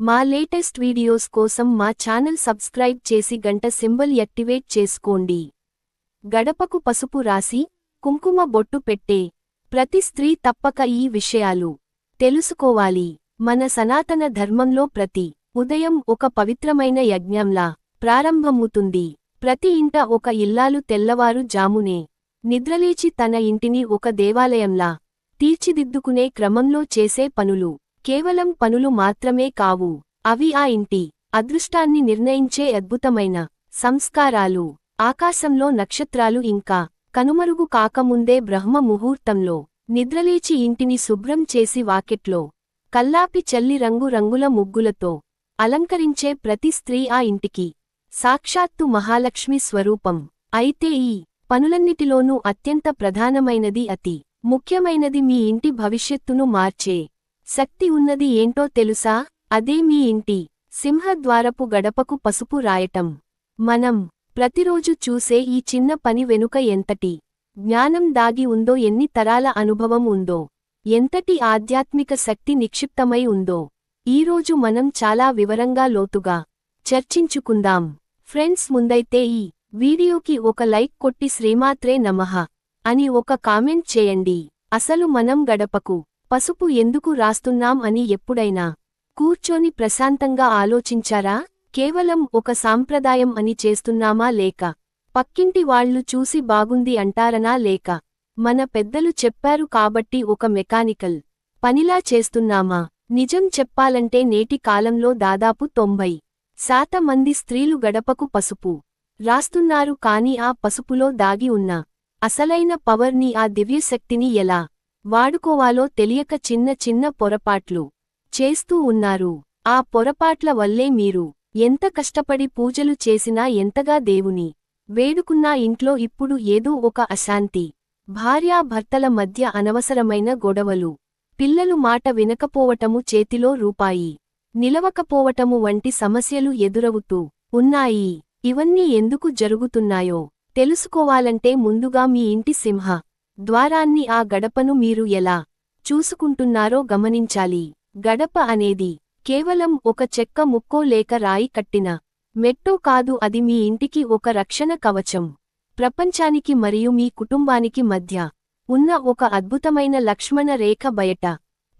మా latest videos కోసం మా ఛానల్ సబ్స్క్రైబ్ చేసి గంట సింబల్ యాక్టివేట్ చేసుకోండి. గడపకు పసుపు రాసి కుంకుమ బొట్టు పెట్టే ప్రతి స్త్రీ తప్పక ఈ విషయాలు తెలుసుకోవాలి. మన సనాతన ధర్మంలో ప్రతి ఉదయం ఒక పవిత్రమైన యజ్ఞంలా ప్రారంభమవుతుంది. ప్రతి ఇంట ఒక ఇల్లాలు తెల్లవారు జామునే నిద్రలేచి తన ఇంటిని ఒక దేవాలయంలా తీర్చిదిద్దుకునే క్రమంలో చేసే పనులు. కేవలం పనులు మాత్రమే కావు. అవి ఆ ఇంటి అదృష్టాన్ని నిర్ణయించే అద్భుతమైన సంస్కారాలు. ఆకాశంలో నక్షత్రాలు ఇంకా కనుమరుగు కాకముందే బ్రహ్మ ముహూర్తంలో నిద్రలేచి ఇంటిని శుభ్రం చేసి వాకెట్లో కల్లాపి చల్లి రంగు రంగుల ముగ్గులతో అలంకరించే ప్రతి స్త్రీ ఆ ఇంటికి సాక్షాత్తు మహాలక్ష్మి స్వరూపం. అయితే ఈ పనులన్నిటిలోనూ అత్యంత ప్రధానమైనది అతి ముఖ్యమైనది మీ ఇంటి భవిష్యత్తును మార్చే శక్తి ఉన్నది ఏంటో తెలుసా? అదే మీ ఇంటి సింహద్వారపు గడపకు పసుపు రాయటం. మనం ప్రతిరోజు చూసే ఈ చిన్న పని వెనుక ఎంతటి జ్ఞానం దాగి ఉందో ఎన్ని తరాల అనుభవం ఉందో ఎంతటి ఆధ్యాత్మిక శక్తి నిక్షిప్తమై ఉందో ఈరోజు మనం చాలా వివరంగా లోతుగా చర్చించుకుందాం. ఫ్రెండ్స్ ముందైతే ఈ వీడియోకి ఒక లైక్ కొట్టి శ్రీమాత్రే నమః అని ఒక కామెంట్ చేయండి. అసలు మనం గడపకు పసుపు ఎందుకు రాస్తున్నాం అని ఎప్పుడైనా కూర్చొని ప్రశాంతంగా ఆలోచించారా? కేవలం ఒక సాంప్రదాయం అని చేస్తున్నామా లేక? పక్కింటి వాళ్ళు చూసి బాగుంది అంటారనా లేక? మన పెద్దలు చెప్పారు కాబట్టి ఒక మెకానికల్ పనిలా చేస్తున్నామా? నిజం చెప్పాలంటే నేటి కాలంలో దాదాపు తొంభై శాతమంది స్త్రీలు గడపకు పసుపు రాస్తున్నారు కాని ఆ పసుపులో దాగి ఉన్న అసలైన పవర్ని ఆ దివ్యశక్తిని ఎలా వాడుకోవాలో తెలియక చిన్న చిన్న పొరపాట్లు చేస్తూ ఉన్నారు. ఆ పొరపాట్ల వల్లే మీరు ఎంత కష్టపడి పూజలు చేసినా ఎంతగా దేవుని వేడుకున్నా ఇంట్లో ఇప్పుడు ఏదో ఒక అశాంతి. భార్యాభర్తల మధ్య అనవసరమైన గొడవలు. పిల్లలు మాట వినకపోవటము చేతిలో రూపాయి. నిలవకపోవటము వంటి సమస్యలు ఎదురవుతూ ఉన్నాయి. ఇవన్నీ ఎందుకు జరుగుతున్నాయో తెలుసుకోవాలంటే ముందుగా మీ ఇంటి సింహ ద్వారాన్ని ఆ గడపను మీరు ఎలా చూసుకుంటున్నారో గమనించాలి. గడప అనేది కేవలం ఒక చెక్క ముక్కో లేక రాయి కట్టిన మెట్టో కాదు అది మీ ఇంటికి ఒక రక్షణ కవచం. ప్రపంచానికి మరియు మీ కుటుంబానికి మధ్య ఉన్న ఒక అద్భుతమైన లక్ష్మణ రేఖ బయట.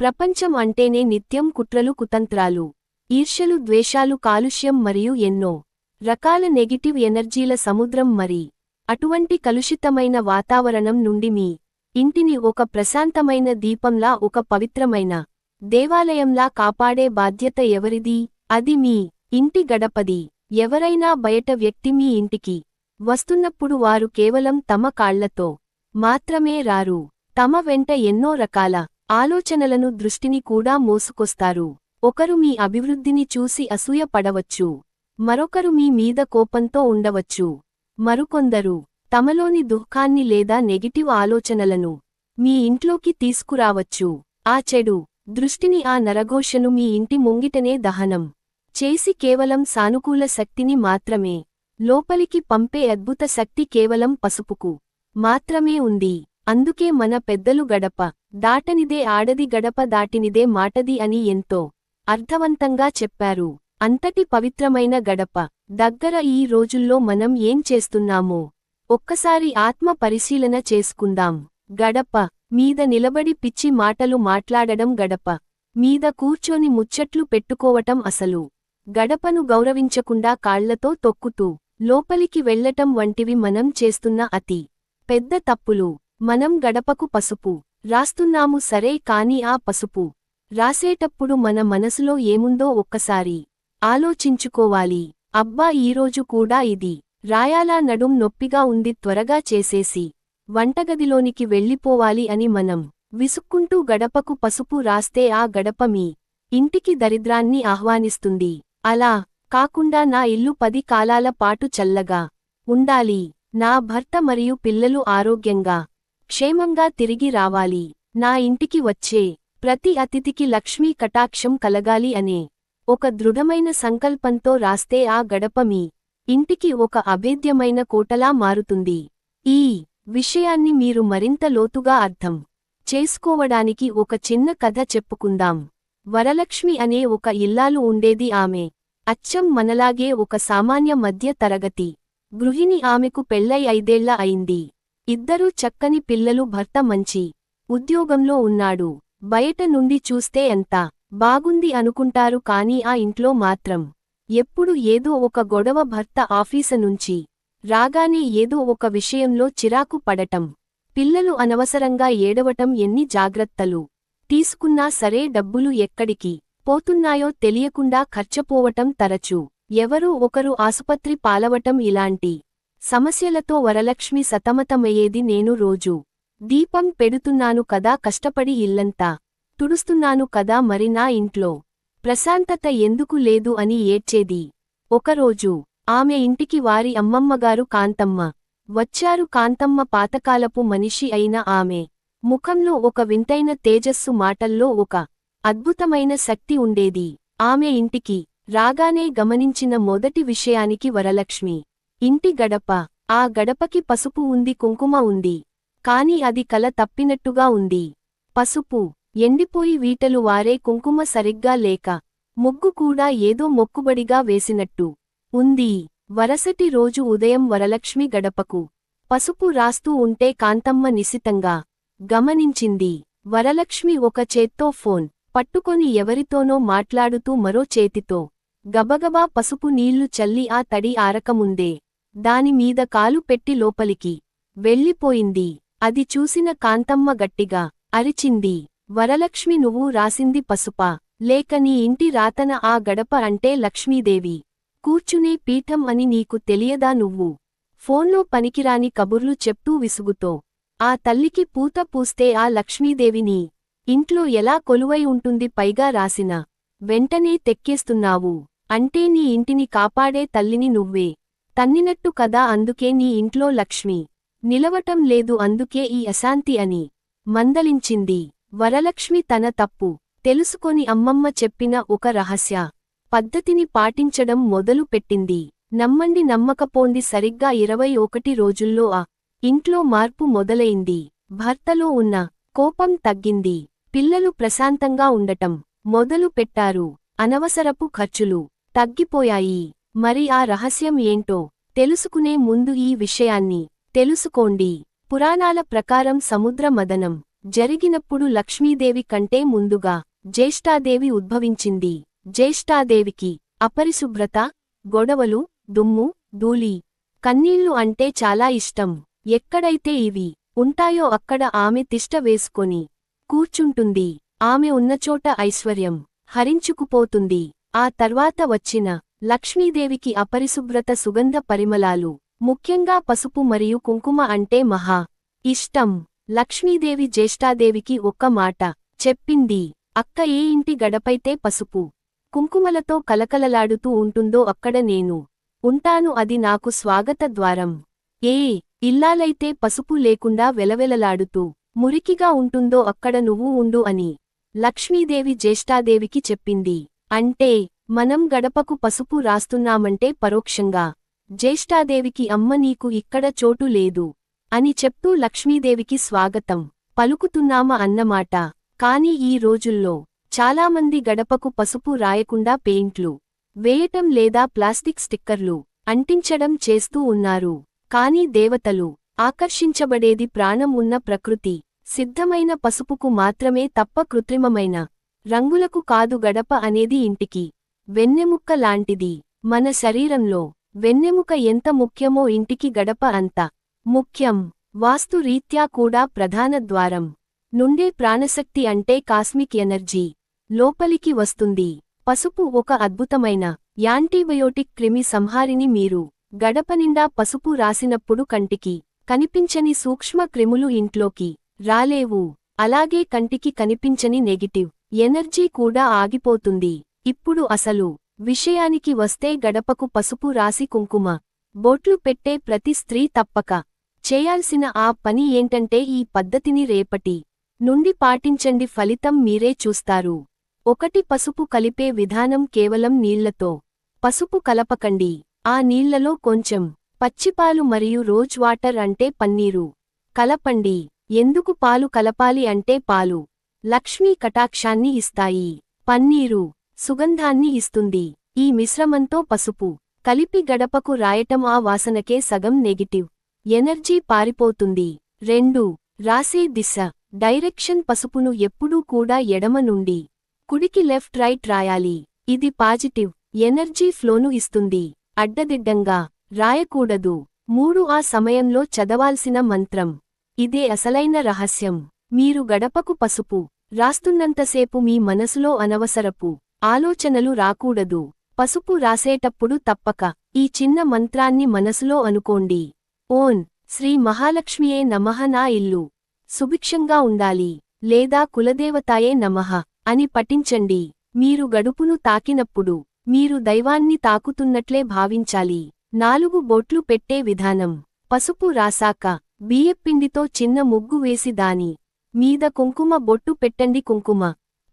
ప్రపంచం అంటేనే నిత్యం కుట్రలు కుతంత్రాలు ఈర్ష్యలు ద్వేషాలు కాలుష్యం మరియు ఎన్నో రకాల నెగిటివ్ ఎనర్జీల సముద్రం మరి. అటువంటి కలుషితమైన వాతావరణం నుండి మీ ఇంటిని ఒక ప్రశాంతమైన దీపంలా ఒక పవిత్రమైన దేవాలయంలా కాపాడే బాధ్యత ఎవరిది? అది మీ ఇంటి గడపది. ఎవరైనా బయట వ్యక్తి మీ ఇంటికి వస్తున్నప్పుడు వారు కేవలం తమ కాళ్ళతో మాత్రమే రారు. తమ వెంట ఎన్నో రకాల ఆలోచనలను దృష్టిని కూడా మోసుకొస్తారు. ఒకరు మీ అభివృద్ధిని చూసి అసూయ పడవచ్చు. మరొకరు మీ మీద కోపంతో ఉండవచ్చు. మరుకొందరు తమలోని దుఃఖాన్ని లేదా నెగిటివ్ ఆలోచనలను మీ ఇంట్లోకి తీసుకురావచ్చు. ఆ చెడు దృష్టిని ఆ నరఘోషను మీ ఇంటి ముంగిటనే దహనం చేసి కేవలం సానుకూల శక్తిని మాత్రమే లోపలికి పంపే అద్భుత శక్తి కేవలం పసుపుకు మాత్రమే ఉంది. అందుకే మన పెద్దలు గడప దాటనిదే ఆడది గడప దాటినిదే మాటది అని ఎంతో అర్థవంతంగా చెప్పారు. అంతటి పవిత్రమైన గడప దగ్గర ఈ రోజుల్లో మనం ఏం చేస్తున్నామో ఒక్కసారి ఆత్మ పరిశీలన చేసుకుందాం. గడప మీద నిలబడి పిచ్చి మాటలు మాట్లాడడం గడప మీద కూర్చొని ముచ్చట్లు పెట్టుకోవటం అసలు. గడపను గౌరవించకుండా కాళ్ళతో తొక్కుతూ లోపలికి వెళ్ళటం వంటివి మనం చేస్తున్న అతి పెద్ద తప్పులు. మనం గడపకు పసుపు రాస్తున్నాము సరే కాని ఆ పసుపు రాసేటప్పుడు మన మనసులో ఏముందో ఒక్కసారి ఆలోచించుకోవాలి. అబ్బా ఈరోజు కూడా ఇది. రాయాలా నడుం నొప్పిగా ఉంది త్వరగా చేసేసి. వంటగదిలోనికి వెళ్ళిపోవాలి అని మనం విసుక్కుంటూ గడపకు పసుపు రాస్తే ఆ గడప మీ ఇంటికి దరిద్రాన్ని ఆహ్వానిస్తుంది. అలా కాకుండా నా ఇల్లు పది కాలాల పాటు చల్లగా ఉండాలి. నా భర్త మరియు పిల్లలు ఆరోగ్యంగా క్షేమంగా తిరిగి రావాలి. నా ఇంటికి వచ్చే ప్రతి అతిథికి లక్ష్మీ కటాక్షం కలగాలి అనే ఒక దృఢమైన సంకల్పంతో రాస్తే ఆ గడప మీ ఇంటికి ఒక అభేద్యమైన కోటలా మారుతుంది. ఈ విషయాన్ని మీరు మరింత లోతుగా అర్థం చేసుకోవడానికి ఒక చిన్న కథ చెప్పుకుందాం. వరలక్ష్మి అనే ఒక ఇల్లాలు ఉండేది ఆమె. అచ్చం మనలాగే ఒక సామాన్య మధ్య తరగతి. గృహిణి ఆమెకు పెళ్ళై ఐదేళ్ళ అయింది. ఇద్దరూ చక్కని పిల్లలు భర్త మంచి ఉద్యోగంలో ఉన్నాడు. బయట నుండి చూస్తే ఎంత బాగుంది అనుకుంటారు కాని ఆ ఇంట్లో మాత్రం ఎప్పుడు ఏదో ఒక గొడవ భర్త ఆఫీసు నుంచి రాగానే ఏదో ఒక విషయంలో చిరాకు పడటం. పిల్లలు అనవసరంగా ఏడవటం ఎన్ని జాగ్రత్తలు. తీసుకున్నా సరే డబ్బులు ఎక్కడికి పోతున్నాయో తెలియకుండా ఖర్చపోవటం తరచు. ఎవరో ఒకరు ఆసుపత్రి పాలవటం ఇలాంటి సమస్యలతో వరలక్ష్మి సతమతమయ్యేది నేను రోజు. దీపం పెడుతున్నాను కదా కష్టపడి ఇల్లంతా. తుడుస్తున్నాను కదా మరి నా ఇంట్లో. ప్రశాంతత ఎందుకు లేదు అని ఏడ్చేది. ఒకరోజు ఆమె ఇంటికి వారి అమ్మమ్మగారు కాంతమ్మ. వచ్చారు కాంతమ్మ పాతకాలపు మనిషి అయిన ఆమె. ముఖంలో ఒక వింతైన తేజస్సు మాటల్లో ఒక అద్భుతమైన శక్తి ఉండేది. ఆమె ఇంటికి రాగానే గమనించిన మొదటి విషయానికి వరలక్ష్మి. ఇంటి గడప. ఆ గడపకి పసుపు ఉంది కుంకుమ ఉంది. కాని అది కల తప్పినట్టుగా ఉంది. పసుపు. ఎండిపోయి వీటలు వారే కుంకుమ సరిగ్గా లేక ముగ్గు కూడా ఏదో మొక్కుబడిగా వేసినట్టు ఉంది. వరసటి రోజు ఉదయం వరలక్ష్మి గడపకు పసుపు రాస్తూ ఉంటే కాంతమ్మ నిశితంగా గమనించింది. వరలక్ష్మి ఒక చేత్తో ఫోన్ పట్టుకొని ఎవరితోనో మాట్లాడుతూ మరో చేతితో గబగబా పసుపు నీళ్ళు చల్లి ఆ తడి ఆరకముందే దానిమీద కాలు పెట్టి లోపలికి వెళ్ళిపోయింది. అది చూసిన కాంతమ్మ గట్టిగా అరిచింది. వరలక్ష్మి నువ్వు రాసింది పసుపా. లేక నీ ఇంటి రాతన ఆ గడప అంటే లక్ష్మీదేవి. కూర్చునే పీఠం అని నీకు తెలియదా నువ్వు? ఫోన్లో పనికిరాని కబుర్లు చెప్తూ విసుగుతో. ఆ తల్లికి పూత పూస్తే ఆ లక్ష్మీదేవిని ఇంట్లో ఎలా కొలువై ఉంటుంది పైగా రాసిన. వెంటనే తెక్కేస్తున్నావు. అంటే నీ ఇంటిని కాపాడే తల్లిని నువ్వే. తన్నినట్టు కదా అందుకే నీ ఇంట్లో లక్ష్మి. నిలవటం లేదు అందుకే ఈ అశాంతి అని మందలించింది. వరలక్ష్మి తన తప్పు తెలుసుకొని అమ్మమ్మ చెప్పిన ఒక రహస్య పద్ధతిని పాటించడం మొదలు పెట్టింది. నమ్మండి నమ్మకపోండి సరిగ్గా ఇరవై ఒకటి రోజుల్లో ఆ ఇంట్లో మార్పు మొదలైంది. భర్తలో ఉన్న కోపం తగ్గింది. పిల్లలు ప్రశాంతంగా ఉండటం మొదలు పెట్టారు. అనవసరపు ఖర్చులు తగ్గిపోయాయి. మరి ఆ రహస్యం ఏంటో తెలుసుకునే ముందు ఈ విషయాన్ని తెలుసుకోండి. పురాణాల ప్రకారం సముద్ర మదనం జరిగినప్పుడు లక్ష్మీదేవి కంటే ముందుగా జ్యేష్ఠాదేవి ఉద్భవించింది. జ్యేష్ఠాదేవికి అపరిశుభ్రత గొడవలు దుమ్ము ధూళి కన్నీళ్ళు అంటే చాలా ఇష్టం. ఎక్కడైతే ఇవి ఉంటాయో అక్కడ ఆమె తిష్ట వేసుకొని కూర్చుంటుంది. ఆమె ఉన్నచోట ఐశ్వర్యం హరించుకుపోతుంది. ఆ తర్వాత వచ్చిన లక్ష్మీదేవికి అపరిశుభ్రత సుగంధ పరిమళాలు ముఖ్యంగా పసుపు మరియు కుంకుమ అంటే మహా ఇష్టం. లక్ష్మీదేవి జ్యేష్ఠాదేవికి ఒక్క మాట చెప్పింది. అక్క ఏ ఇంటి గడపైతే పసుపు కుంకుమలతో కలకలలాడుతూ ఉంటుందో అక్కడ నేను ఉంటాను అది నాకు స్వాగత ద్వారం. ఏ ఇల్లాలైతే పసుపు లేకుండా వెలవెలలాడుతూ మురికిగా ఉంటుందో అక్కడ నువ్వు ఉండు అని లక్ష్మీదేవి జ్యేష్ఠాదేవికి చెప్పింది. అంటే మనం గడపకు పసుపు రాస్తున్నామంటే పరోక్షంగా జ్యేష్ఠాదేవికి అమ్మ నీకు ఇక్కడ చోటు లేదు. అని చెప్తూ లక్ష్మీదేవికి స్వాగతం. పలుకుతున్నామ అన్నమాట కాని ఈ రోజుల్లో చాలామంది గడపకు పసుపు రాయకుండా పెయింట్లు వేయటం లేదా ప్లాస్టిక్ స్టిక్కర్లు అంటించడం చేస్తూ ఉన్నారు. కాని దేవతలు ఆకర్షించబడేది ప్రాణం ఉన్న ప్రకృతి. సిద్ధమైన పసుపుకు మాత్రమే తప్ప కృత్రిమమైన రంగులకు కాదు గడప అనేది ఇంటికి వెన్నెముక్క లాంటిది. మన శరీరంలో వెన్నెముక ఎంత ముఖ్యమో ఇంటికి గడప అంత ముఖ్యం. వాస్తు రీత్యా కూడా ప్రధాన ద్వారం. నుండే ప్రాణశక్తి అంటే కాస్మిక్ ఎనర్జీ. లోపలికి వస్తుంది. పసుపు ఒక అద్భుతమైన యాంటీబయోటిక్ క్రిమి సంహారిని మీరు. గడపనిండా పసుపు రాసినప్పుడు కంటికి కనిపించని సూక్ష్మ క్రిములు ఇంట్లోకి రాలేవు. అలాగే కంటికి కనిపించని నెగిటివ్ ఎనర్జీ కూడా ఆగిపోతుంది. ఇప్పుడు అసలు విషయానికి వస్తే గడపకు పసుపు రాసి కుంకుమ. బొట్లు పెట్టే ప్రతి స్త్రీ తప్పక చేయాల్సిన ఆ పని ఏంటంటే ఈ పద్ధతిని రేపటి నుండి పాటించండి. ఫలితం మీరే చూస్తారు. ఒకటి పసుపు కలిపే విధానం కేవలం నీళ్ళతో పసుపు కలపకండి. ఆ నీళ్ళలో కొంచెం పచ్చిపాలు మరియు రోజ్ వాటర్ అంటే పన్నీరు కలపండి. ఎందుకు పాలు కలపాలి అంటే పాలు లక్ష్మీ కటాక్షాన్ని ఇస్తాయి. పన్నీరు సుగంధాన్ని ఇస్తుంది. ఈ మిశ్రమంతో పసుపు కలిపి గడపకు రాయటం ఆ వాసనకే సగం నెగిటివ్ ఎనర్జీ పారిపోతుంది. రెండు రాసే దిశ. డైరెక్షన్ పసుపును ఎప్పుడూ కూడా ఎడమ నుండి కుడికి లెఫ్ట్ రైట్ రాయాలి. ఇది పాజిటివ్ ఎనర్జీ ఫ్లోను ఇస్తుంది. అడ్డదిడ్డంగా రాయకూడదు. మూడు ఆ సమయంలో చదవాల్సిన మంత్రం. ఇదే అసలైన రహస్యం. మీరు గడపకు పసుపు రాస్తున్నంతసేపు మీ మనసులో అనవసరపు ఆలోచనలు రాకూడదు. పసుపు రాసేటప్పుడు తప్పక ఈ చిన్న మంత్రాన్ని మనసులో అనుకోండి. ఓన్ శ్రీ మహాలక్ష్మియే నమః నా ఇల్లు. సుభిక్షంగా ఉండాలి. లేదా కులదేవతాయే నమః అని పఠించండి. మీరు గడుపును తాకినప్పుడు మీరు దైవాన్ని తాకుతున్నట్లే భావించాలి. నాలుగు బొట్లు పెట్టే విధానం. పసుపు రాసాక బియ్యపిండితో చిన్న ముగ్గు వేసి దాని మీద కుంకుమ బొట్టు పెట్టండి. కుంకుమ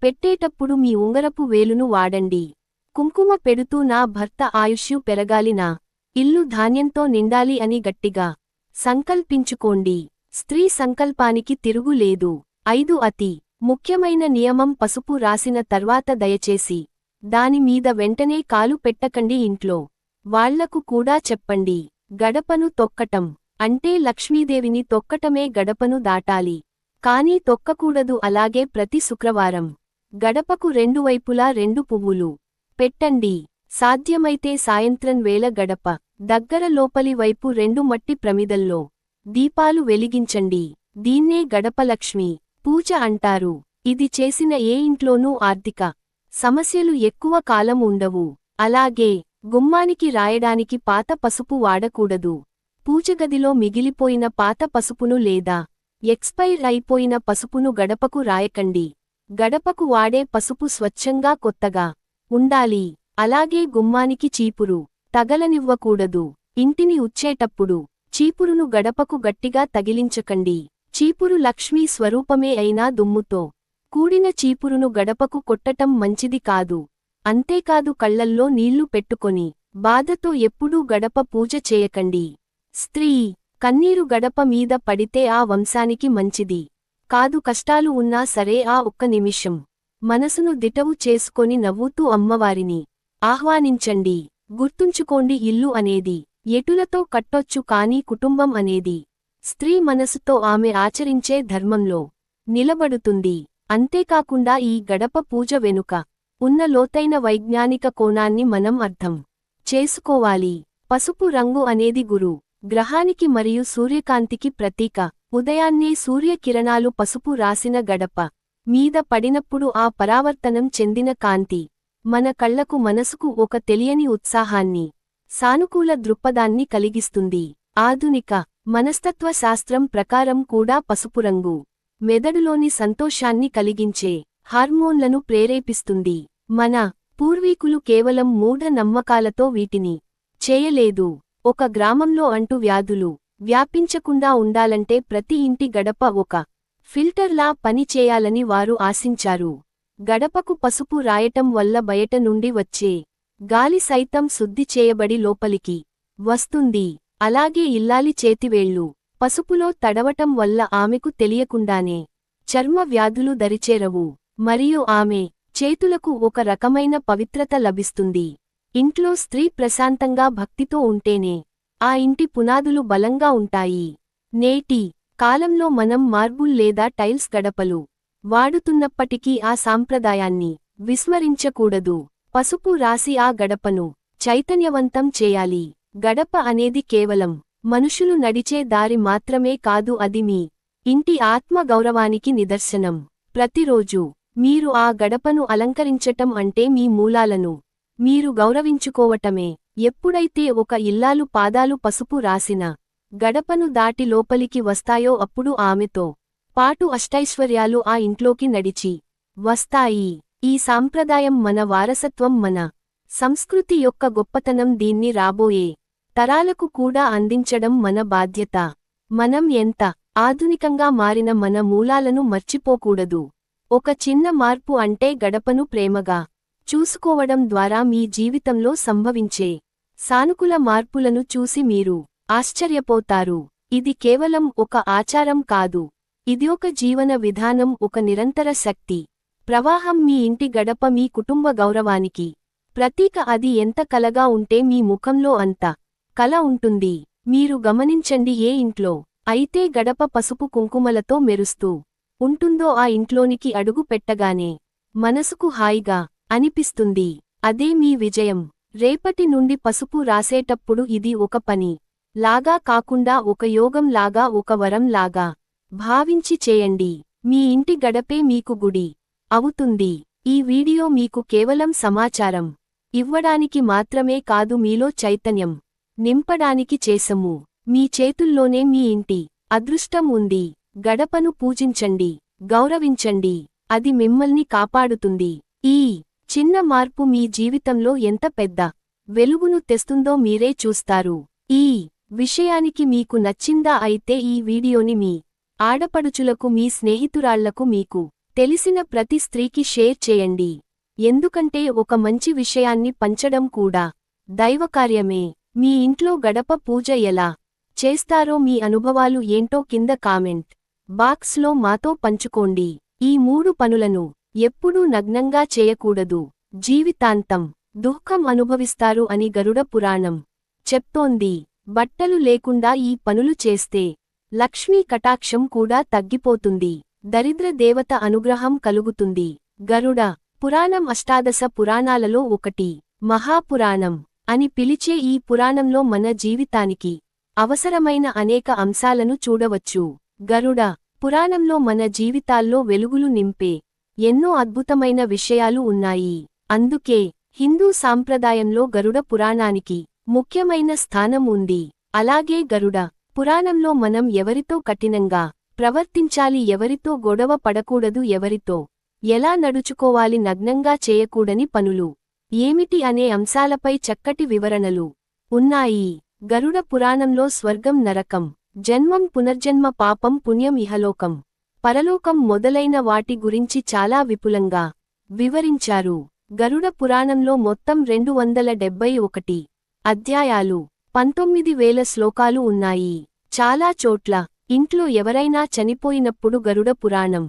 పెట్టేటప్పుడు మీ ఉంగరపు వేలును వాడండి. కుంకుమ పెడుతూ నా భర్త ఆయుష్యు పెరగాలినా ఇల్లు ధాన్యంతో నిండాలి అని గట్టిగా సంకల్పించుకోండి. స్త్రీ సంకల్పానికి తిరుగులేదు ఐదు అతి ముఖ్యమైన నియమం పసుపు రాసిన తర్వాత దయచేసి దానిమీద వెంటనే కాలు పెట్టకండి ఇంట్లో. వాళ్ళకు కూడా చెప్పండి. గడపను తొక్కటం అంటే లక్ష్మీదేవిని తొక్కటమే గడపను దాటాలి. కానీ తొక్కకూడదు అలాగే ప్రతి శుక్రవారం గడపకు రెండు వైపులా రెండు పువ్వులు పెట్టండి. సాధ్యమైతే సాయంత్రం వేళ గడప దగ్గర లోపలి వైపు రెండు మట్టి ప్రమిదల్లో దీపాలు వెలిగించండి. దీన్నే గడపలక్ష్మి పూజ అంటారు. ఇది చేసిన ఏ ఇంట్లోనూ ఆర్థిక సమస్యలు ఎక్కువ కాలం ఉండవు. అలాగే గుమ్మానికి రాయడానికి పాత పసుపు వాడకూడదు. పూజగదిలో మిగిలిపోయిన పాత పసుపును లేదా ఎక్స్పైర్ అయిపోయిన పసుపును గడపకు రాయకండి. గడపకు వాడే పసుపు స్వచ్ఛంగా కొత్తగా ఉండాలి. అలాగే గుమ్మానికి చీపురు తగలనివ్వకూడదు. ఇంటిని ఉచ్చేటప్పుడు చీపురును గడపకు గట్టిగా తగిలించకండి. చీపురు లక్ష్మీ స్వరూపమే అయినా దుమ్ముతో కూడిన చీపురును గడపకు కొట్టటం మంచిది కాదు. అంతేకాదు కళ్ళల్లో నీళ్ళు పెట్టుకొని బాధతో ఎప్పుడూ గడప పూజ చేయకండి. స్త్రీ కన్నీరు గడప మీద పడితే ఆ వంశానికి మంచిది. కాదు కష్టాలు ఉన్నా సరే ఆ ఒక్క నిమిషం మనసును దిటవు చేసుకొని నవ్వుతూ అమ్మవారిని ఆహ్వానించండి. గుర్తుంచుకోండి ఇల్లు అనేది ఎటులతో కట్టొచ్చు కానీ కుటుంబం అనేది స్త్రీ మనసుతో ఆమె ఆచరించే ధర్మంలో నిలబడుతుంది. అంతేకాకుండా ఈ గడప పూజ వెనుక ఉన్న లోతైన వైజ్ఞానిక కోణాన్ని మనం అర్థం చేసుకోవాలి. పసుపు రంగు అనేది గురు గ్రహానికి మరియు సూర్యకాంతికి ప్రతీక. ఉదయాన్నే సూర్యకిరణాలు పసుపు రాసిన గడప మీద పడినప్పుడు ఆ పరావర్తనం చెందిన కాంతి. మన కళ్ళకు మనసుకు ఒక తెలియని ఉత్సాహాన్ని సానుకూల దృక్పథాన్ని కలిగిస్తుంది. ఆధునిక మనస్తత్వ శాస్త్రం ప్రకారం కూడా పసుపు రంగు మెదడులోని సంతోషాన్ని కలిగించే హార్మోన్లను ప్రేరేపిస్తుంది. మన పూర్వీకులు కేవలం మూఢ నమ్మకాలతో వీటిని చేయలేదు. ఒక గ్రామంలో అంటు వ్యాధులు వ్యాపించకుండా ఉండాలంటే ప్రతి ఇంటి గడప ఒక ఫిల్టర్లా పనిచేయాలని వారు ఆశించారు. గడపకు పసుపు రాయటం వల్ల బయట నుండి వచ్చే గాలి సైతం శుద్ధి చేయబడి లోపలికి వస్తుంది. అలాగే ఇల్లాలి చేతివేళ్ళు పసుపులో తడవటం వల్ల ఆమెకు తెలియకుండానే చర్మ వ్యాధులు దరిచేరవు. మరియు ఆమె చేతులకు ఒక రకమైన పవిత్రత లభిస్తుంది. ఇంట్లో స్త్రీ ప్రశాంతంగా భక్తితో ఉంటేనే ఆ ఇంటి పునాదులు బలంగా ఉంటాయి. నేటి కాలంలో మనం మార్బుల్ లేదా టైల్స్ గడపలు వాడుతున్నప్పటికీ ఆ సాంప్రదాయాన్ని విస్మరించకూడదు. పసుపు రాసి ఆ గడపను చైతన్యవంతం చేయాలి. గడప అనేది కేవలం మనుషులు నడిచే దారి మాత్రమే కాదు అది మీ ఇంటి ఆత్మ గౌరవానికి నిదర్శనం. ప్రతిరోజు మీరు ఆ గడపను అలంకరించటం అంటే మీ మూలాలను మీరు గౌరవించుకోవటమే. ఎప్పుడైతే ఒక ఇల్లాలు పాదాలు పసుపు రాసిన గడపను దాటి లోపలికి వస్తాయో అప్పుడు ఆమెతో పాటు అష్టైశ్వర్యాలు ఆ ఇంట్లోకి నడిచి వస్తాయి. ఈ సాంప్రదాయం మన వారసత్వం మన సంస్కృతి యొక్క గొప్పతనం దీన్ని రాబోయే తరాలకు కూడా అందించడం మన బాధ్యత. మనం ఎంత ఆధునికంగా మారిన మన మూలాలను మర్చిపోకూడదు. ఒక చిన్న మార్పు అంటే గడపను ప్రేమగా చూసుకోవడం ద్వారా మీ జీవితంలో సంభవించే సానుకూల మార్పులను చూసి మీరు ఆశ్చర్యపోతారు. ఇది కేవలం ఒక ఆచారం కాదు. ఇది ఒక జీవన విధానం ఒక నిరంతర శక్తి. ప్రవాహం మీ ఇంటి గడప మీ కుటుంబ గౌరవానికి. ప్రతీక అది ఎంత కలగా ఉంటే మీ ముఖంలో అంత కల ఉంటుంది. మీరు గమనించండి ఏ ఇంట్లో అయితే గడప పసుపు కుంకుమలతో మెరుస్తూ ఉంటుందో ఆ ఇంట్లోనికి అడుగు పెట్టగానే మనసుకు హాయిగా అనిపిస్తుంది. అదే మీ విజయం. రేపటి నుండి పసుపు రాసేటప్పుడు ఇది ఒక పని లాగా కాకుండా ఒక యోగం లాగా ఒక వరం లాగా. భావించి చేయండి. మీ ఇంటి గడపే మీకు గుడి అవుతుంది. ఈ వీడియో మీకు కేవలం సమాచారం ఇవ్వడానికి మాత్రమే కాదు మీలో చైతన్యం నింపడానికి చేసము. మీ చేతుల్లోనే మీ ఇంటి అదృష్టం ఉంది. గడపను పూజించండి గౌరవించండి అది మిమ్మల్ని కాపాడుతుంది. ఈ చిన్న మార్పు మీ జీవితంలో ఎంత పెద్ద వెలుగును తెస్తుందో మీరే చూస్తారు. ఈ విషయానికి మీకు నచ్చిందా అయితే ఈ వీడియోని మీ ఆడపడుచులకు మీ స్నేహితురాళ్ళకు మీకు తెలిసిన ప్రతి స్త్రీకి షేర్ చేయండి. ఎందుకంటే ఒక మంచి విషయాన్ని పంచడం కూడా దైవకార్యమే. మీ ఇంట్లో గడప పూజ ఎలా చేస్తారో మీ అనుభవాలు ఏంటో కింద కామెంట్ బాక్స్లో మాతో పంచుకోండి. ఈ మూడు పనులను ఎప్పుడూ నగ్నంగా చేయకూడదు. జీవితాంతం దుఃఖం అనుభవిస్తారు అని గరుడ పురాణం చెప్తోంది. బట్టలు లేకుండా ఈ పనులు చేస్తే లక్ష్మీ కటాక్షం కూడా తగ్గిపోతుంది. దరిద్ర దేవత అనుగ్రహం కలుగుతుంది. గరుడ పురాణం అష్టాదశ పురాణాలలో ఒకటి. మహాపురాణం అని పిలిచే ఈ పురాణంలో మన జీవితానికి అవసరమైన అనేక అంశాలను చూడవచ్చు. గరుడ పురాణంలో మన జీవితాల్లో వెలుగులు నింపే ఎన్నో అద్భుతమైన విషయాలు ఉన్నాయి. అందుకే హిందూ సాంప్రదాయంలో గరుడ పురాణానికి ముఖ్యమైన స్థానం ఉంది. అలాగే గరుడ పురాణంలో మనం ఎవరితో కఠినంగా ప్రవర్తించాలి ఎవరితో గొడవ పడకూడదు ఎవరితో ఎలా నడుచుకోవాలి నగ్నంగా చేయకూడని పనులు ఏమిటి అనే అంశాలపై చక్కటి వివరణలు ఉన్నాయి. గరుడ పురాణంలో స్వర్గం నరకం జన్మం పునర్జన్మ పాపం పుణ్యం ఇహలోకం పరలోకం మొదలైన వాటి గురించి చాలా విపులంగా వివరించారు. గరుడ పురాణంలో మొత్తం రెండు వందల డెబ్బై ఒకటి అధ్యాయాలు పంతొమ్మిది వేల శ్లోకాలు ఉన్నాయి. చాలా చోట్ల ఇంట్లో ఎవరైనా చనిపోయినప్పుడు గరుడ పురాణం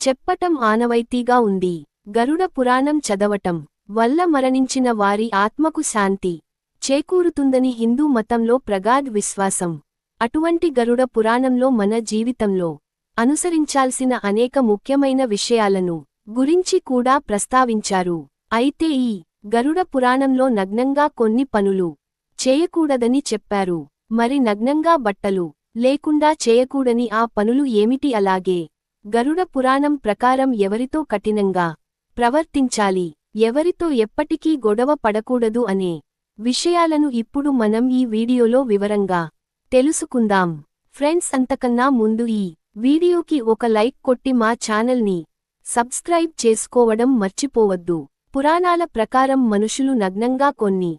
చెప్పటం ఆనవైతీగా ఉంది. గరుడ పురాణం చదవటం వల్ల మరణించిన వారి ఆత్మకు శాంతి చేకూరుతుందని హిందూ మతంలో ప్రగాఢ్ విశ్వాసం. అటువంటి గరుడ పురాణంలో మన జీవితంలో అనుసరించాల్సిన అనేక ముఖ్యమైన విషయాలను గురించి కూడా ప్రస్తావించారు. అయితే ఈ గరుడ పురాణంలో నగ్నంగా కొన్ని పనులు చేయకూడదని చెప్పారు. మరి నగ్నంగా బట్టలు లేకుండా చేయకూడని ఆ పనులు ఏమిటి? అలాగే గరుడ పురాణం ప్రకారం ఎవరితో కఠినంగా ప్రవర్తించాలి? ఎవరితో ఎప్పటికీ గొడవ పడకూడదు అనే విషయాలను ఇప్పుడు మనం ఈ వీడియోలో వివరంగా తెలుసుకుందాం. ఫ్రెండ్స్ అంతకన్నా ముందు ఈ వీడియోకి ఒక లైక్ కొట్టి మా ఛానల్ని సబ్స్క్రైబ్ చేసుకోవడం మర్చిపోవద్దు. పురాణాల ప్రకారం మనుషులు నగ్నంగా కొన్ని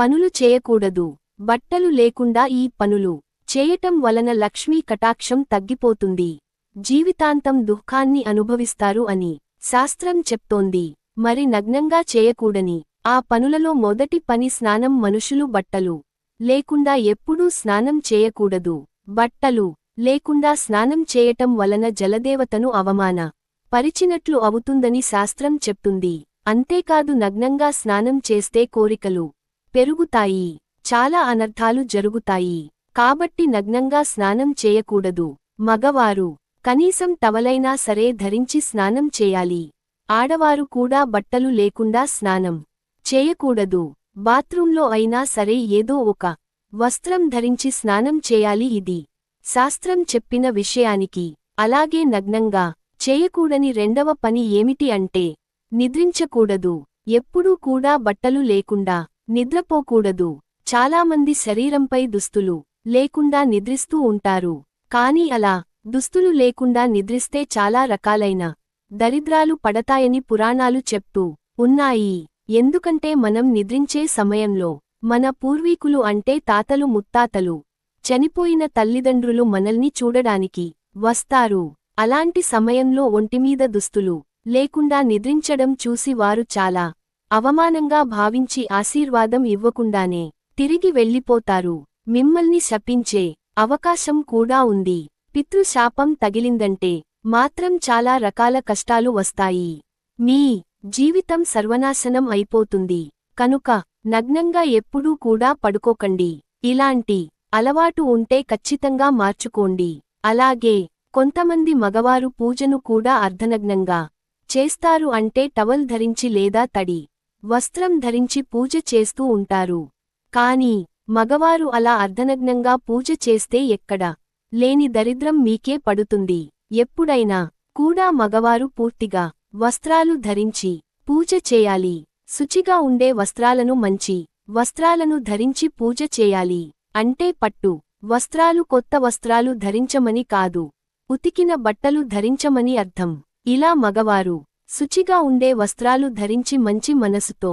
పనులు చేయకూడదు. బట్టలు లేకుండా ఈ పనులు చేయటం వలన లక్ష్మీ కటాక్షం తగ్గిపోతుంది. జీవితాంతం దుఃఖాన్ని అనుభవిస్తారు అని శాస్త్రం చెప్తోంది. మరి నగ్నంగా చేయకూడని ఆ పనులలో మొదటి పని స్నానం మనుషులు బట్టలు లేకుండా ఎప్పుడూ స్నానం చేయకూడదు. బట్టలు లేకుండా స్నానం చేయటం వలన జలదేవతను అవమాన పరిచినట్లు అవుతుందని శాస్త్రం చెప్తుంది. అంతేకాదు నగ్నంగా స్నానం చేస్తే కోరికలు పెరుగుతాయి. చాలా అనర్థాలు జరుగుతాయి. కాబట్టి నగ్నంగా స్నానం చేయకూడదు. మగవారు కనీసం టవలైనా సరే ధరించి స్నానం చేయాలి. ఆడవారు కూడా బట్టలు లేకుండా స్నానం చేయకూడదు. బాత్రూంలో అయినా సరే ఏదో ఒక వస్త్రం ధరించి స్నానం చేయాలి ఇది. శాస్త్రం చెప్పిన విషయానికి. అలాగే నగ్నంగా చేయకూడని రెండవ పని ఏమిటి అంటే నిద్రించకూడదు. ఎప్పుడూ కూడా బట్టలు లేకుండా నిద్రపోకూడదు. చాలామంది శరీరంపై దుస్తులు లేకుండా నిద్రిస్తూ ఉంటారు. కాని అలా దుస్తులు లేకుండా నిద్రిస్తే చాలా రకాలైన దరిద్రాలు పడతాయని పురాణాలు చెప్తూ ఉన్నాయి. ఎందుకంటే మనం నిద్రించే సమయంలో మన పూర్వీకులు అంటే తాతలు ముత్తాతలు చనిపోయిన తల్లిదండ్రులు మనల్ని చూడడానికి వస్తారు. అలాంటి సమయంలో ఒంటిమీద దుస్తులు లేకుండా నిద్రించడం చూసి వారు చాలా అవమానంగా భావించి ఆశీర్వాదం ఇవ్వకుండానే తిరిగి వెళ్ళిపోతారు. మిమ్మల్ని శపించే అవకాశం కూడా ఉంది. పితృశాపం తగిలిందంటే మాత్రం చాలా రకాల కష్టాలు వస్తాయి. మీ జీవితం సర్వనాశనం అయిపోతుంది. కనుక నగ్నంగా ఎప్పుడూ కూడా పడుకోకండి. ఇలాంటి అలవాటు ఉంటే ఖచ్చితంగా మార్చుకోండి. అలాగే కొంతమంది మగవారు పూజను కూడా అర్ధనగ్నంగా చేస్తారు అంటే టవల్ ధరించి లేదా తడి వస్త్రం ధరించి పూజ చేస్తూ ఉంటారు. కాని మగవారు అలా అర్ధనగ్నంగా పూజ చేస్తే ఎక్కడ? లేని దరిద్రం మీకే పడుతుంది. ఎప్పుడైనా కూడా మగవారు పూర్తిగా వస్త్రాలు ధరించి పూజ చేయాలి. శుచిగా ఉండే వస్త్రాలను మంచి వస్త్రాలను ధరించి పూజ చేయాలి. అంటే పట్టు వస్త్రాలు కొత్త వస్త్రాలు ధరించమని కాదు. ఉతికిన బట్టలు ధరించమని అర్థం. ఇలా మగవారు శుచిగా ఉండే వస్త్రాలు ధరించి మంచి మనసుతో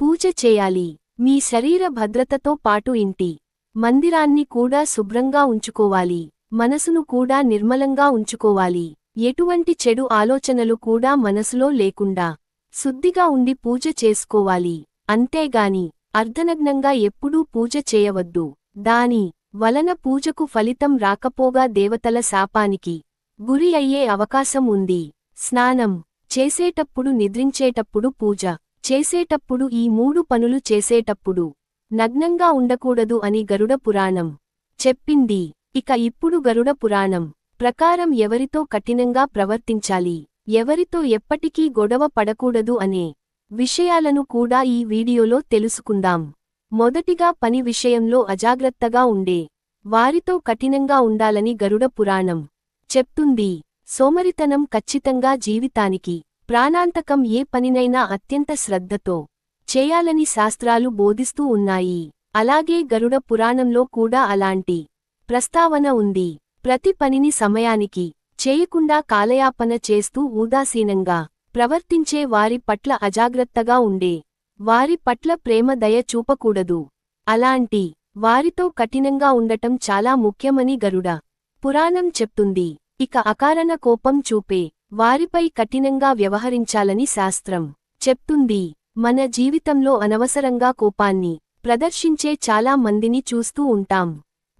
పూజ చేయాలి. మీ శరీర భద్రతతో పాటు ఇంటి మందిరాన్ని కూడా శుభ్రంగా ఉంచుకోవాలి. మనసును కూడా నిర్మలంగా ఉంచుకోవాలి. ఎటువంటి చెడు ఆలోచనలు కూడా మనసులో లేకుండా శుద్ధిగా ఉండి పూజ చేసుకోవాలి. అంతేగాని అర్ధనగ్నంగా ఎప్పుడూ పూజ చేయవద్దు. దాని వలన పూజకు ఫలితం రాకపోగా దేవతల శాపానికి గురి అయ్యే అవకాశం ఉంది. స్నానం చేసేటప్పుడు నిద్రించేటప్పుడు పూజ. చేసేటప్పుడు ఈ మూడు పనులు చేసేటప్పుడు నగ్నంగా ఉండకూడదు అని గరుడ పురాణం చెప్పింది. ఇక ఇప్పుడు గరుడ పురాణం ప్రకారం ఎవరితో కఠినంగా ప్రవర్తించాలి? ఎవరితో ఎప్పటికీ గొడవ పడకూడదు అనే విషయాలను కూడా ఈ వీడియోలో తెలుసుకుందాం. మొదటిగా పని విషయంలో అజాగ్రత్తగా ఉండే వారితో కఠినంగా ఉండాలని గరుడ పురాణం చెప్తుంది. సోమరితనం ఖచ్చితంగా జీవితానికి ప్రాణాంతకం ఏ పనినైనా అత్యంత శ్రద్ధతో చేయాలని శాస్త్రాలు బోధిస్తూ ఉన్నాయి. అలాగే గరుడ పురాణంలో కూడా అలాంటి ప్రస్తావన ఉంది. ప్రతి పనిని సమయానికి చేయకుండా కాలయాపన చేస్తూ ఉదాసీనంగా ప్రవర్తించే వారి పట్ల అజాగ్రత్తగా ఉండే వారి పట్ల ప్రేమ దయ చూపకూడదు. అలాంటి వారితో కఠినంగా ఉండటం చాలా ముఖ్యమని గరుడ పురాణం చెప్తుంది. ఇక అకారణ కోపం చూపే వారిపై కఠినంగా వ్యవహరించాలని శాస్త్రం చెప్తుంది. మన జీవితంలో అనవసరంగా కోపాన్ని ప్రదర్శించే చాలా మందిని చూస్తూ ఉంటాం.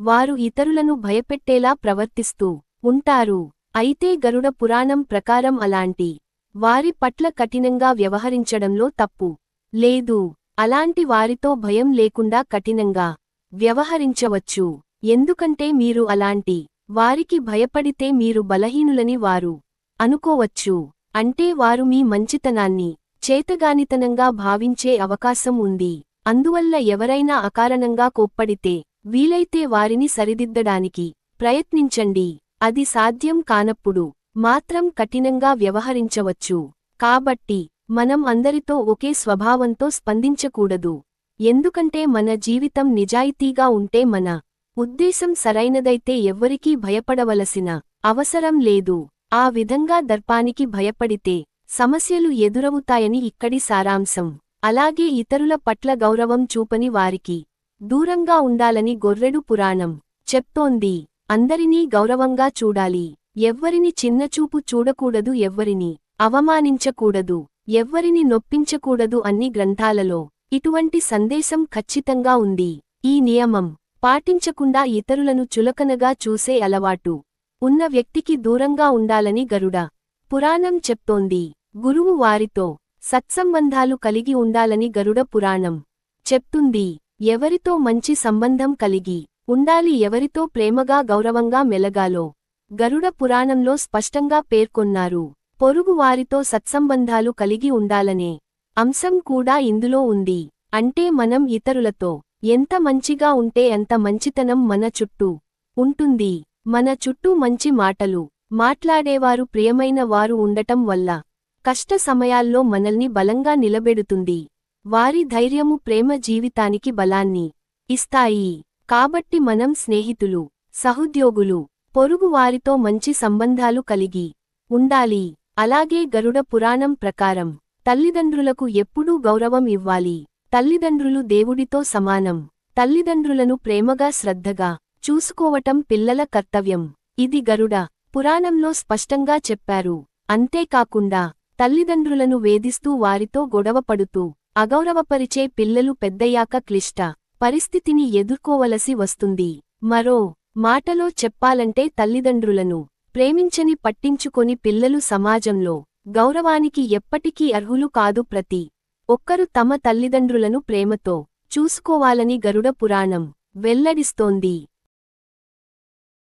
వారు ఇతరులను భయపెట్టేలా ప్రవర్తిస్తూ ఉంటారు. అయితే గరుడ పురాణం ప్రకారం అలాంటి వారి పట్ల కఠినంగా వ్యవహరించడంలో తప్పు లేదు. అలాంటి వారితో భయం లేకుండా కఠినంగా వ్యవహరించవచ్చు. ఎందుకంటే మీరు అలాంటి వారికి భయపడితే మీరు బలహీనులని వారు అనుకోవచ్చు. అంటే వారు మీ మంచితనాన్ని చేతగానితనంగా భావించే అవకాశం ఉంది. అందువల్ల ఎవరైనా అకారణంగా కోప్పడితే వీలైతే వారిని సరిదిద్దడానికి ప్రయత్నించండి. అది సాధ్యం కానప్పుడు మాత్రం కఠినంగా వ్యవహరించవచ్చు. కాబట్టి మనం అందరితో ఒకే స్వభావంతో స్పందించకూడదు. ఎందుకంటే మన జీవితం నిజాయితీగా ఉంటే మన ఉద్దేశం సరైనదైతే ఎవ్వరికీ భయపడవలసిన అవసరం లేదు. ఆ విధంగా దర్పానికి భయపడితే సమస్యలు ఎదురవుతాయని ఇక్కడి సారాంశం. అలాగే ఇతరుల పట్ల గౌరవం చూపని వారికి దూరంగా ఉండాలని గొర్రెడు పురాణం చెప్తోంది. అందరినీ గౌరవంగా చూడాలి. ఎవ్వరిని చిన్నచూపు చూడకూడదు ఎవ్వరిని అవమానించకూడదు ఎవ్వరిని నొప్పించకూడదు అన్ని గ్రంథాలలో ఇటువంటి సందేశం ఖచ్చితంగా ఉంది. ఈ నియమం పాటించకుండా ఇతరులను చులకనగా చూసే అలవాటు. ఉన్న వ్యక్తికి దూరంగా ఉండాలని గరుడ. పురాణం చెప్తోంది. గురువు వారితో సత్సంబంధాలు కలిగి ఉండాలని గరుడ పురాణం చెప్తుంది. ఎవరితో మంచి సంబంధం కలిగి ఉండాలి ఎవరితో ప్రేమగా గౌరవంగా మెలగాలో. గరుడ పురాణంలో స్పష్టంగా పేర్కొన్నారు. పొరుగు వారితో సత్సంబంధాలు కలిగి ఉండాలనే అంశం కూడా ఇందులో ఉంది. అంటే మనం ఇతరులతో ఎంత మంచిగా ఉంటే అంత మంచితనం మన చుట్టూ ఉంటుంది. మన చుట్టూ మంచి మాటలు మాట్లాడేవారు ప్రియమైన వారు ఉండటం వల్ల కష్ట సమయాల్లో మనల్ని బలంగా నిలబెడుతుంది. వారి ధైర్యము ప్రేమ జీవితానికి బలాన్ని ఇస్తాయి. కాబట్టి మనం స్నేహితులు సహోద్యోగులు పొరుగు వారితో మంచి సంబంధాలు కలిగి ఉండాలి. అలాగే గరుడ పురాణం ప్రకారం తల్లిదండ్రులకు ఎప్పుడూ గౌరవం ఇవ్వాలి. తల్లిదండ్రులు దేవుడితో సమానం. తల్లిదండ్రులను ప్రేమగా శ్రద్ధగా చూసుకోవటం పిల్లల కర్తవ్యం. ఇది గరుడ పురాణంలో స్పష్టంగా చెప్పారు. అంతేకాకుండా తల్లిదండ్రులను వేధిస్తూ వారితో గొడవపడుతూ అగౌరవపరిచే పిల్లలు పెద్దయ్యాక క్లిష్ట పరిస్థితిని ఎదుర్కోవలసి వస్తుంది. మరో మాటలో చెప్పాలంటే తల్లిదండ్రులను ప్రేమించని పట్టించుకొని పిల్లలు సమాజంలో గౌరవానికి ఎప్పటికీ అర్హులు కాదు ప్రతి ఒక్కరు తమ తల్లిదండ్రులను ప్రేమతో చూసుకోవాలని గరుడ పురాణం వెల్లడిస్తోంది.